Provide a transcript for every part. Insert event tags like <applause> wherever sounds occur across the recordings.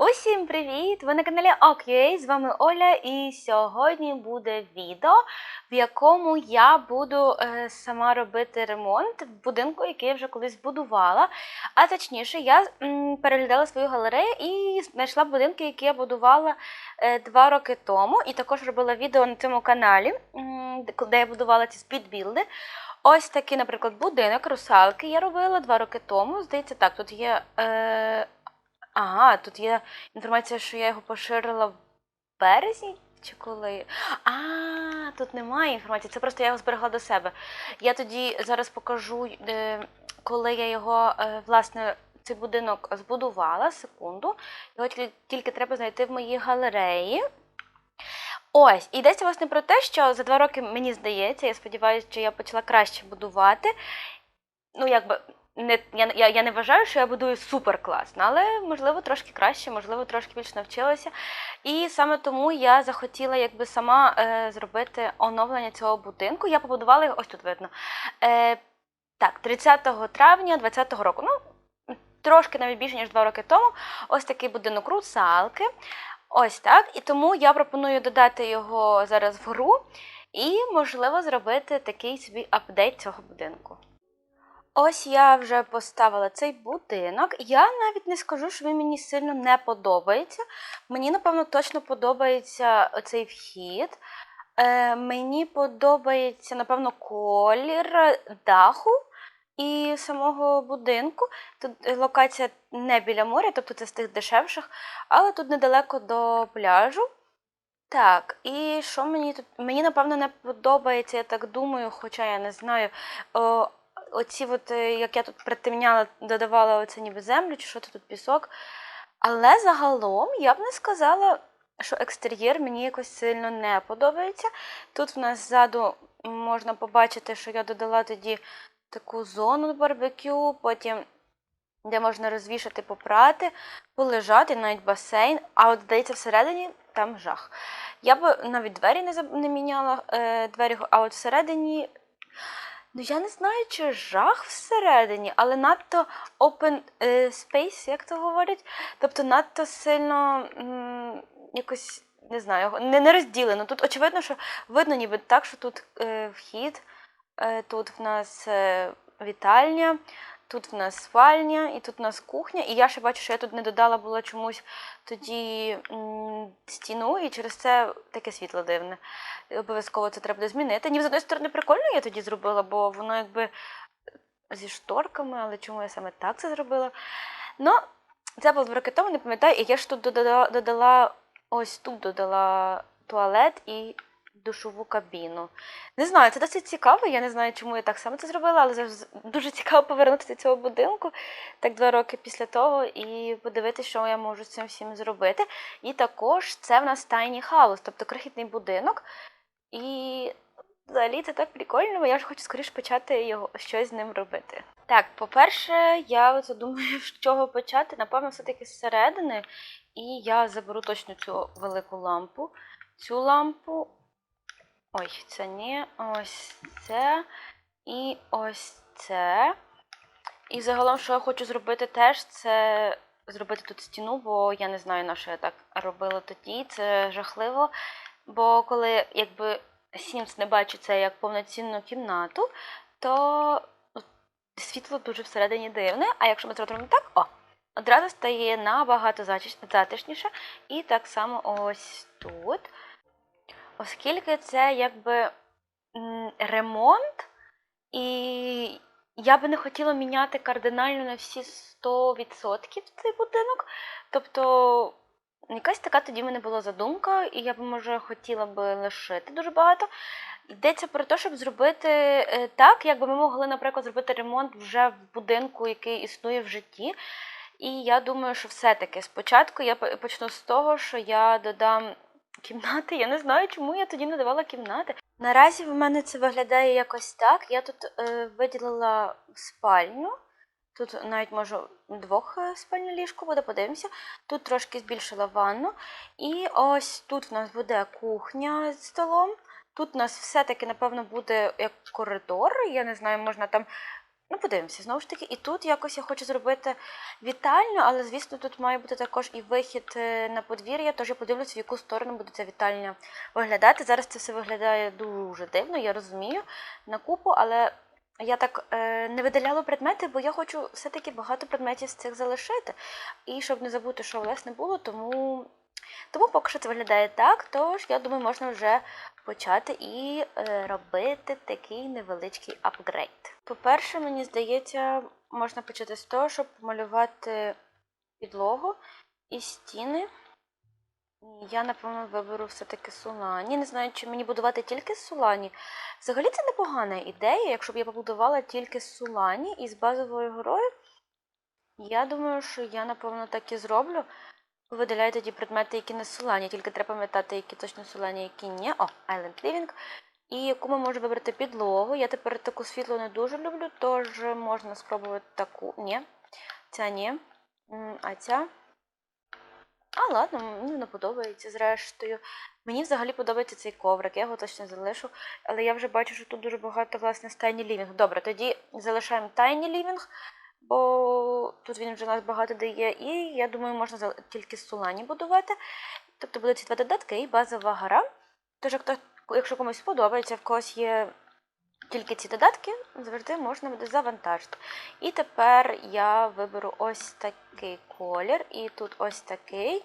Усім привіт! Ви на каналі OKUA, з вами Оля, і сьогодні буде відео, в якому я буду е, сама робити ремонт в будинку, який я вже колись будувала. А точніше, я переглядала свою галерею і знайшла будинки, які я будувала е, два роки тому. І також робила відео на цьому каналі, де я будувала ці спідбілди. Ось такий, наприклад, будинок русалки я робила два роки тому. Здається, так, тут є. Е, ага, тут є інформація, що я його поширила в березні чи коли. А, тут немає інформації, це просто я його зберегла до себе. Я тоді зараз покажу, е, коли я його, е, власне, цей будинок збудувала, секунду. Його тільки, тільки треба знайти в моїй галереї. Ось, і йдеться власне про те, що за два роки мені здається, я сподіваюся, що я почала краще будувати. Ну, якби не я, я, я не вважаю, що я будую супер класно, але можливо трошки краще, можливо, трошки більше навчилася. І саме тому я захотіла якби сама е, зробити оновлення цього будинку. Я побудувала його, ось тут видно. Е, так, 30 травня 2020 року. Ну, трошки навіть більше, ніж два роки тому. Ось такий будинок русалки. Ось так. І тому я пропоную додати його зараз в гру і, можливо, зробити такий собі апдейт цього будинку. Ось я вже поставила цей будинок. Я навіть не скажу, що він мені сильно не подобається. Мені, напевно, точно подобається оцей вхід. Е, мені подобається, напевно, колір даху і самого будинку. Тут е, локація не біля моря, тобто це з тих дешевших, але тут недалеко до пляжу. Так, і що мені тут? Мені, напевно, не подобається, я так думаю, хоча я не знаю. Оці, от, е, як я тут притемняла, додавала оце ніби землю, чи що це тут пісок. Але загалом я б не сказала, що екстер'єр мені якось сильно не подобається. Тут в нас ззаду можна побачити, що я додала тоді таку зону барбекю, потім де можна розвішати, попрати, полежати, навіть басейн. А от здається, всередині там жах. Я б навіть двері не міняла е, двері, а от всередині. Ну, я не знаю, чи жах всередині, але надто open е, space, як то говорять. Тобто надто сильно м, якось не знаю, не, не розділено. Тут очевидно, що видно ніби так, що тут е, вхід, е, тут в нас е, вітальня, тут в нас спальня, і тут в нас кухня. І я ще бачу, що я тут не додала було чомусь тоді стіну, і через це таке світло дивне. Обов'язково це треба змінити. Ні, з одної сторони, прикольно я тоді зробила, бо воно якби зі шторками, але чому я саме так це зробила? Ну, це роки тому, не пам'ятаю, і я ж тут додала, додала ось тут додала туалет і душову кабіну. Не знаю, це досить цікаво. Я не знаю, чому я так само це зробила, але завжди дуже цікаво повернутися до цього будинку так два роки після того і подивитися, що я можу з цим всім зробити. І також це в нас tiny house, тобто крихітний будинок. І взагалі це так прикольно, бо я ж хочу скоріше почати його щось з ним робити. Так, по-перше, я оце думаю, <laughs> з чого почати. Напевно, все-таки зсередини. І я заберу точно цю велику лампу. Цю лампу. Ой, це ні, ось це і ось це. І загалом, що я хочу зробити теж, це зробити тут стіну, бо я не знаю, на що я так робила тоді. Це жахливо. Бо коли якби Sims не бачить це як повноцінну кімнату, то світло дуже всередині дивне. А якщо ми зробимо так, о, одразу стає набагато затишніше. І так само ось тут. Оскільки це якби ремонт, і я би не хотіла міняти кардинально на всі 100% цей будинок. Тобто, якась така тоді в мене була задумка, і я б, може, хотіла би лишити дуже багато. Йдеться про те, щоб зробити е, так, якби ми могли, наприклад, зробити ремонт вже в будинку, який існує в житті. І я думаю, що все-таки спочатку я почну з того, що я додам кімнати. Я не знаю, чому я тоді не давала кімнати. Наразі в мене це виглядає якось так. Я тут е, виділила спальню. Тут навіть можу двох е, спальне ліжко буде, подивимося. Тут трошки збільшила ванну. І ось тут в нас буде кухня з столом. Тут у нас все-таки, напевно, буде як коридор. Я не знаю, можна там Ну, подивимося, знову ж таки, і тут якось я хочу зробити вітальню, але звісно, тут має бути також і вихід е, на подвір'я, тож я подивлюся, в яку сторону буде ця вітальня виглядати. Зараз це все виглядає дуже дивно, я розумію, на купу, але я так е, не видаляла предмети, бо я хочу все-таки багато предметів з цих залишити. І щоб не забути, що власне було, тому, тому поки що це виглядає так. Тож я думаю, можна вже почати і е, робити такий невеличкий апгрейд. По-перше, мені здається, можна почати з того, щоб помалювати підлогу і стіни. Я, напевно, виберу все-таки Солані. Не знаю, чи мені будувати тільки з Солані. Взагалі це непогана ідея, якщо б я побудувала тільки з Солані і з базовою горою. Я думаю, що я, напевно, так і зроблю. Видаляю тоді предмети, які не Солані, тільки треба пам'ятати, які точно Солані, які ні. О, Island Living. І яку ми можемо вибрати підлогу. Я тепер таку світлу не дуже люблю, тож можна спробувати таку. Ні. Ця ні. А ця. А, ладно, мені не подобається зрештою. Мені взагалі подобається цей коврик, я його точно залишу. Але я вже бачу, що тут дуже багато власне з Tiny Living. Добре, тоді залишаємо Tiny Living, бо тут він вже у нас багато дає. І я думаю, можна тільки сулані будувати. Тобто будуть ці два додатки і базова гора. Тож, як якщо комусь подобається, в когось є тільки ці додатки, завжди можна буде завантажити. І тепер я виберу ось такий колір, і тут ось такий.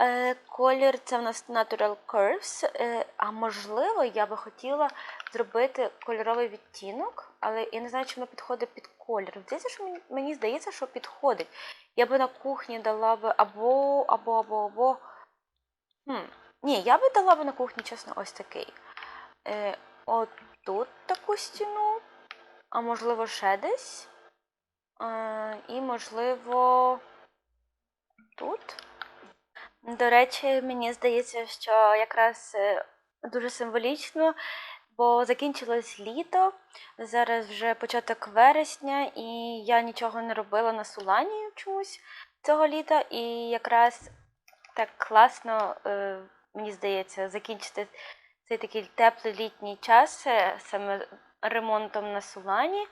Е, колір це в нас Natural Curves. Е, а можливо, я би хотіла зробити кольоровий відтінок, але я не знаю, чи воно підходить під колір. Здається, що мені, мені здається, що підходить. Я би на кухні дала би або, або, або, або. Хм. Ні, я би дала би на кухні, чесно, ось такий. Е, от тут таку стіну, а можливо, ще десь. Е, і, можливо, тут. До речі, мені здається, що якраз е, дуже символічно, бо закінчилось літо, зараз вже початок вересня, і я нічого не робила на Сулані чомусь цього літа, і якраз так класно, е, мені здається, закінчити цей такий теплий літній час е, саме ремонтом на Сулані.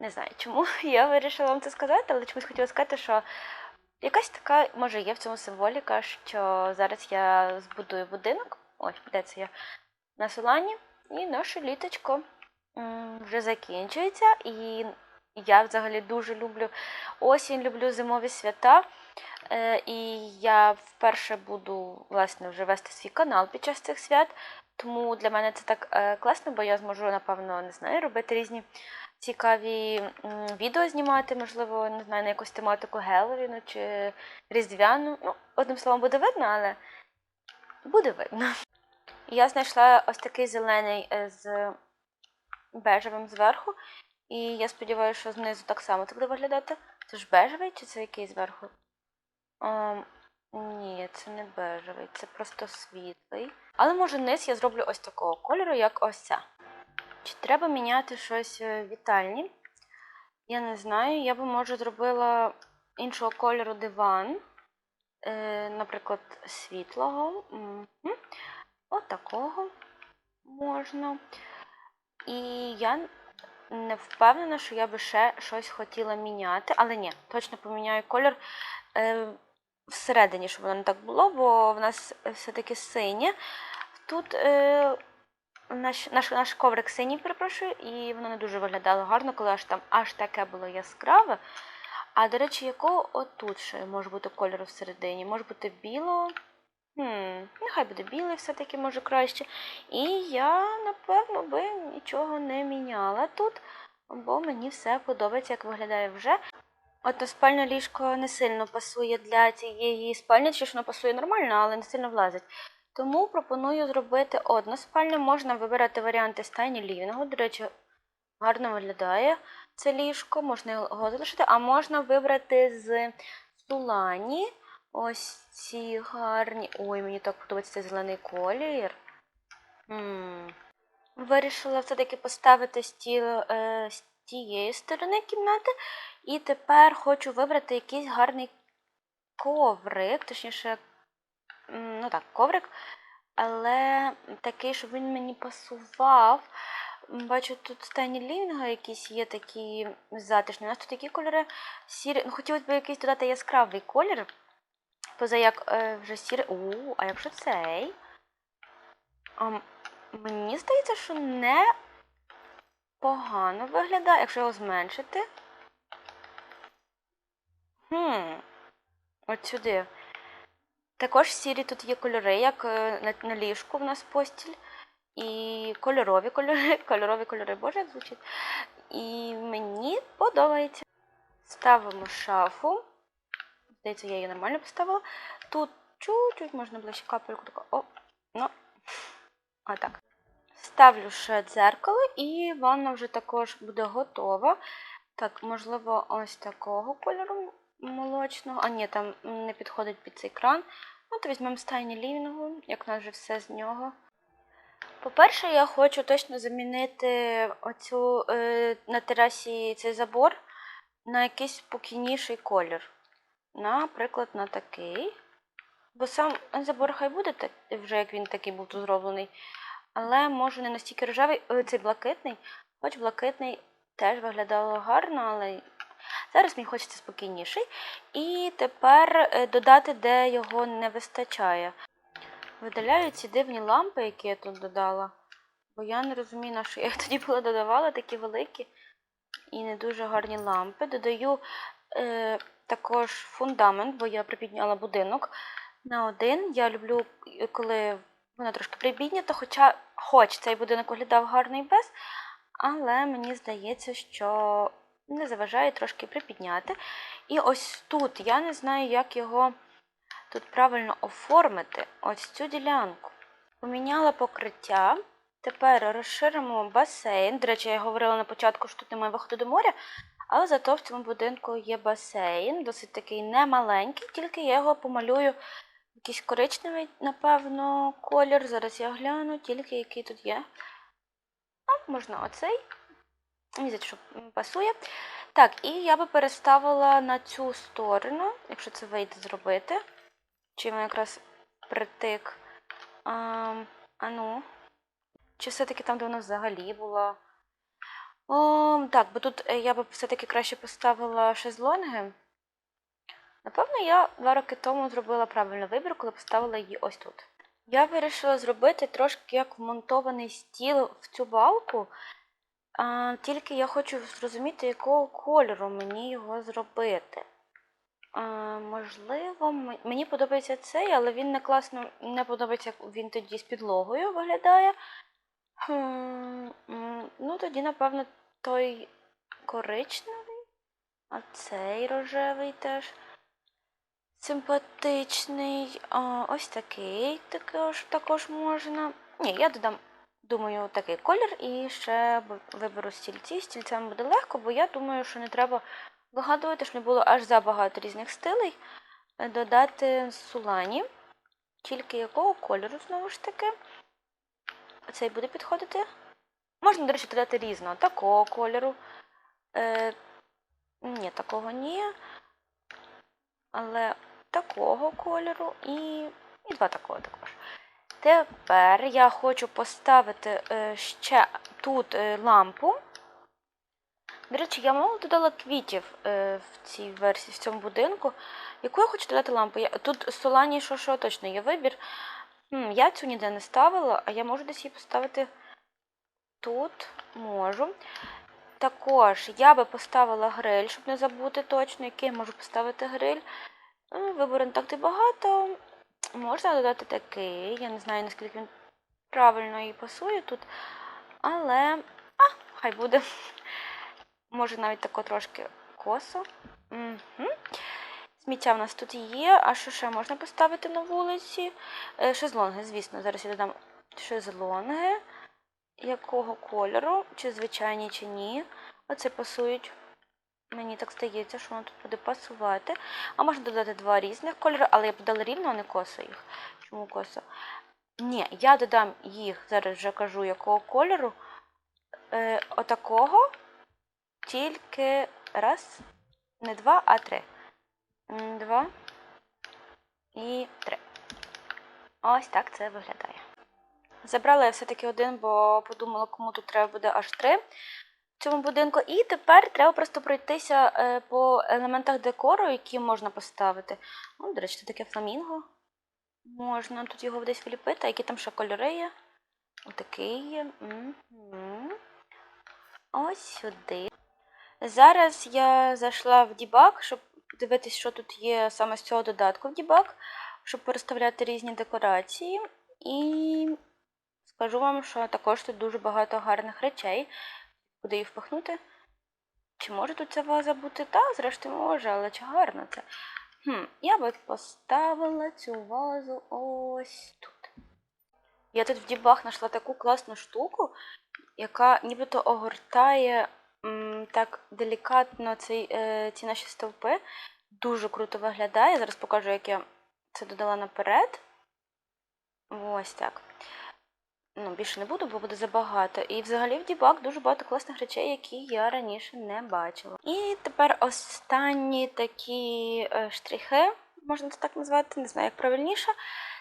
Не знаю, чому <laughs> я вирішила вам це сказати, але чомусь хотіла сказати, що якась така, може, є в цьому символіка, що зараз я збудую будинок. Ось, це я на Солані, і наше літочко вже закінчується. І я взагалі дуже люблю осінь, люблю зимові свята. Е, і я вперше буду власне вже вести свій канал під час цих свят. Тому для мене це так е, класно, бо я зможу, напевно, не знаю, робити різні цікаві відео знімати, можливо, не знаю, на якусь тематику Геловіну чи Різдвяну. Ну, одним словом, буде видно, але буде видно. Я знайшла ось такий зелений е, з бежевим зверху. І я сподіваюся, що знизу так само це буде виглядати. Це ж бежевий чи це який зверху? Ем, ні, це не бежевий, це просто світлий. Але може низ я зроблю ось такого кольору, як ось ця. Чи треба міняти щось е, в вітальні? Я не знаю. Я би, може, зробила іншого кольору диван. Е, наприклад, світлого. Мгм. От можна. І я не впевнена, що я би ще щось хотіла міняти. Але ні, точно поміняю колір е, всередині, щоб воно не так було, бо в нас все-таки синє. Тут наш, наш, наш коврик синій, перепрошую, і воно не дуже виглядало гарно, коли аж там аж таке було яскраве. А, до речі, якого отут ще може бути кольору всередині? Може бути білого? Хм, нехай буде білий все-таки, може краще. І я, напевно, би нічого не міняла тут, бо мені все подобається, як виглядає вже. От спальне ліжко не сильно пасує для цієї спальні, чи ж воно пасує нормально, але не сильно влазить. Тому пропоную зробити односпальне. Можна вибирати варіанти Tiny Living. До речі, гарно виглядає це ліжко, можна його залишити, а можна вибрати з Сулані. Ось ці гарні. Ой, мені так подобається цей зелений колір. м Вирішила все-таки поставити стіл е, з тієї сторони кімнати. І тепер хочу вибрати якийсь гарний коврик, точніше, ну так, коврик, але такий, щоб він мені пасував. Бачу, тут стайні лівінга якісь є такі затишні. У нас тут такі кольори сірі. Ну, хотілося б якийсь додати яскравий колір. Поза як е, вже сірий. У, а якщо цей? А, мені здається, що не погано виглядає, якщо його зменшити. Хм. От сюди. Також сірі тут є кольори, як е, на, ліжку в нас постіль. І кольорові кольори, <laughs> кольорові кольори, боже, як звучить. І мені подобається. Ставимо шафу. Здається, я її нормально поставила. Тут чуть-чуть можна ближче капельку таку. О, ну. <laughs> Отак. Ставлю ще дзеркало, і ванна вже також буде готова. Так, можливо, ось такого кольору молочного. А ні, там не підходить під цей кран. Ну, то візьмемо стайні лівінгу, як у нас вже все з нього. По-перше, я хочу точно замінити оцю е, на терасі цей забор на якийсь спокійніший колір. Наприклад, на такий. Бо сам забор хай буде так, вже як він такий був тут зроблений. Але може не настільки рожевий, е, цей блакитний, хоч блакитний теж виглядало гарно, але зараз мені хочеться спокійніший. І тепер е, додати, де його не вистачає. Видаляю ці дивні лампи, які я тут додала. Бо я не розумію, на що я тоді була додавала, такі великі і не дуже гарні лампи. Додаю е, також фундамент, бо я припідняла будинок на один. Я люблю, е, коли вона трошки припіднята, хоча хоч цей будинок виглядав гарно і без, але мені здається, що не заважає трошки припідняти. І ось тут я не знаю, як його тут правильно оформити ось цю ділянку. Поміняла покриття. Тепер розширимо басейн. До речі, я говорила на початку, що тут немає виходу до моря, але зато в цьому будинку є басейн, досить такий немаленький, тільки я його помалюю якийсь коричневий, напевно, колір. Зараз я гляну, тільки який тут є. А, можна оцей. Мені що пасує. Так, і я би переставила на цю сторону, якщо це вийде зробити. Чи ми якраз притик. А, а ну. Чи все-таки там, де вона взагалі була? О, так, бо тут е, я би все-таки краще поставила шезлонги. Напевно, я два роки тому зробила правильний вибір, коли поставила її ось тут. Я вирішила зробити трошки як вмонтований стіл в цю балку. А, тільки я хочу зрозуміти, якого кольору мені його зробити. А, можливо, мені подобається цей, але він не класно не подобається, як він тоді з підлогою виглядає. Хм, ну, тоді, напевно, той коричневий, а цей рожевий теж симпатичний. А, ось такий також, також можна. Ні, я додам, думаю, такий колір і ще виберу стільці. Стільцям буде легко, бо я думаю, що не треба вигадувати, щоб не було аж забагато різних стилей. Е, Додати сулані. Тільки якого кольору, знову ж таки. Цей буде підходити. Можна, до речі, додати різного. Такого кольору. Е, ні, такого ні. Але такого кольору і, і два такого також. Тепер я хочу поставити е, ще тут е, лампу. До речі, я мало додала квітів е, в цій версії, в цьому будинку. Яку я хочу додати лампу? Тут Солані що що точно є вибір. Я цю ніде не ставила, а я можу десь її поставити тут. Можу. Також я би поставила гриль, щоб не забути точно, який я можу поставити гриль. Вибору не так багато. Можна додати такий. Я не знаю, наскільки він правильно і пасує тут. Але. А, хай буде. Може навіть тако трошки косо. Сміття в нас тут є. А що ще можна поставити на вулиці? Е, Шезлонги, звісно. Зараз я додам шезлонги. Якого кольору? Чи звичайні, чи ні. Оце пасують. Мені так здається, що воно тут буде пасувати. А можна додати два різних кольори, але я б додала рівно, а не косо їх. Чому косо? Ні, я додам їх, зараз вже кажу, якого кольору. Е, отакого. Тільки раз, не два, а три. Два і три. Ось так це виглядає. Забрала я все-таки один, бо подумала, кому тут треба буде аж три цьому будинку. І тепер треба просто пройтися е, по елементах декору, які можна поставити. Ну, до речі, це таке фламінго. Можна тут його десь вліпити, які там ще кольори є. Отакий є. Ось сюди. Зараз я зайшла в дебаг, щоб подивитись, що тут є саме з цього додатку в дебаг, щоб переставляти різні декорації. І скажу вам, що також тут дуже багато гарних речей. Куди її впихнути? Чи може тут ця ваза бути? Та, зрештою може, але чи гарно це? Хм, я би поставила цю вазу ось тут. Я тут в дібах знайшла таку класну штуку, яка нібито огортає м, так делікатно цей, е, ці наші стовпи. Дуже круто виглядає. Зараз покажу, як я це додала наперед. Ось так. Ну, більше не буду, бо буде забагато. І взагалі в дібак дуже багато класних речей, які я раніше не бачила. І тепер останні такі е, штрихи, можна це так назвати, не знаю, як правильніше.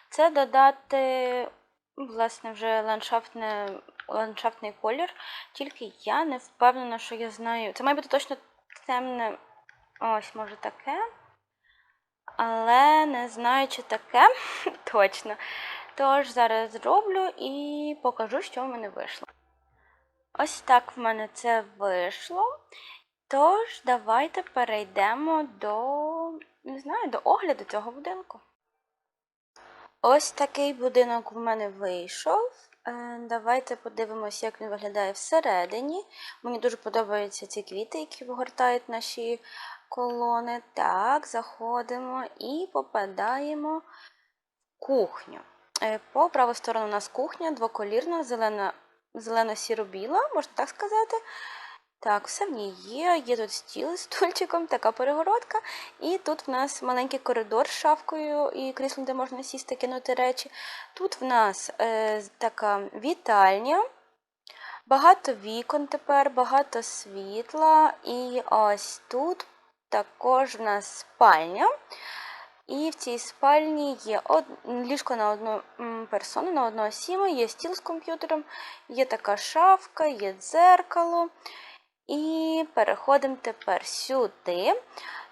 Це додати, власне, вже ландшафтне, ландшафтний колір. Tільки я не впевнена, що я знаю. Це має бути точно темне. Ось, може, таке. Але не знаю, чи таке <laughs> точно. Тож зараз зроблю і покажу, що в мене вийшло. Ось так в мене це вийшло. Тож, давайте перейдемо до, не знаю, до огляду цього будинку. Ось такий будинок в мене вийшов. Е, Давайте подивимося, як він виглядає всередині. Мені дуже подобаються ці квіти, які вигортають наші колони. Так, заходимо і попадаємо в кухню. Е, По праву сторону у нас кухня, двоколірна, зелена, зелено-сіро-біла, можна так сказати. Так, все в ній є. Є тут стіл з <laughs> стульчиком, така перегородка. І тут в нас маленький коридор з шафкою і кріслом, де можна сісти, кинути речі. Тут в нас е, така вітальня, багато вікон тепер, багато світла. І ось тут також в нас спальня. І в цій спальні є од... ліжко на одну персону, на одну осіму, є стіл з комп'ютером, є така шафка, є дзеркало. І переходимо тепер сюди.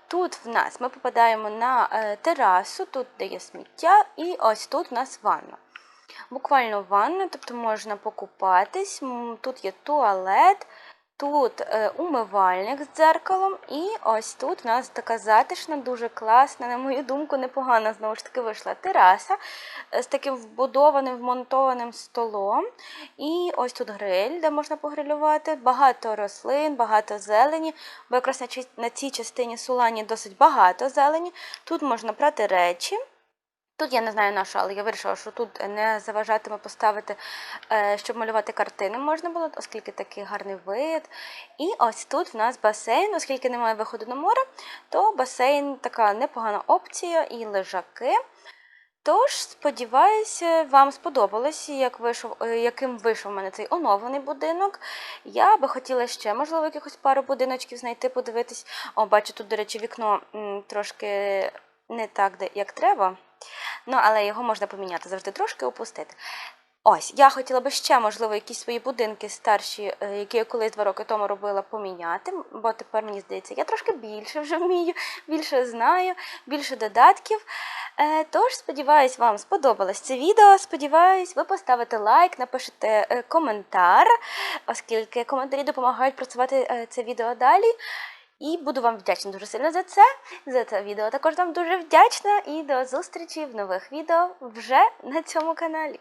Тут в нас ми попадаємо на е, терасу, тут де є сміття, і ось тут в нас ванна. Буквально ванна, тобто можна покупатись. Тут є туалет, тут е, умивальник з дзеркалом, і ось тут в нас така затишна, дуже класна, на мою думку, непогана знову ж таки вийшла тераса е, з таким вбудованим, вмонтованим столом. І ось тут гриль, де можна погрилювати. Багато рослин, багато зелені, бо якраз на цій частині Сулані досить багато зелені. Тут можна прати речі. Тут я не знаю на що, але я вирішила, що тут не заважатиме поставити, е, щоб малювати картини можна було, оскільки такий гарний вид. І ось тут в нас басейн, оскільки немає виходу на море, то басейн така непогана опція і лежаки. Тож, сподіваюся, вам сподобалось, як вийшов, е, яким вийшов у мене цей оновлений будинок. Я би хотіла ще, можливо, якихось пару будиночків знайти, подивитись. О, бачу, тут, до речі, вікно трошки не так, як треба. Ну, але його можна поміняти, завжди трошки опустити. Ось, я хотіла би ще, можливо, якісь свої будинки старші, е, які я колись два роки тому робила, поміняти, бо тепер мені здається, я трошки більше вже вмію, більше знаю, більше додатків. Е, Тож, сподіваюсь, вам сподобалось це відео. Сподіваюсь, ви поставите лайк, напишете е, коментар, оскільки коментарі допомагають працювати це відео далі. І буду вам вдячна дуже сильно за це. За це відео також вам дуже вдячна. І до зустрічі в нових відео вже на цьому каналі.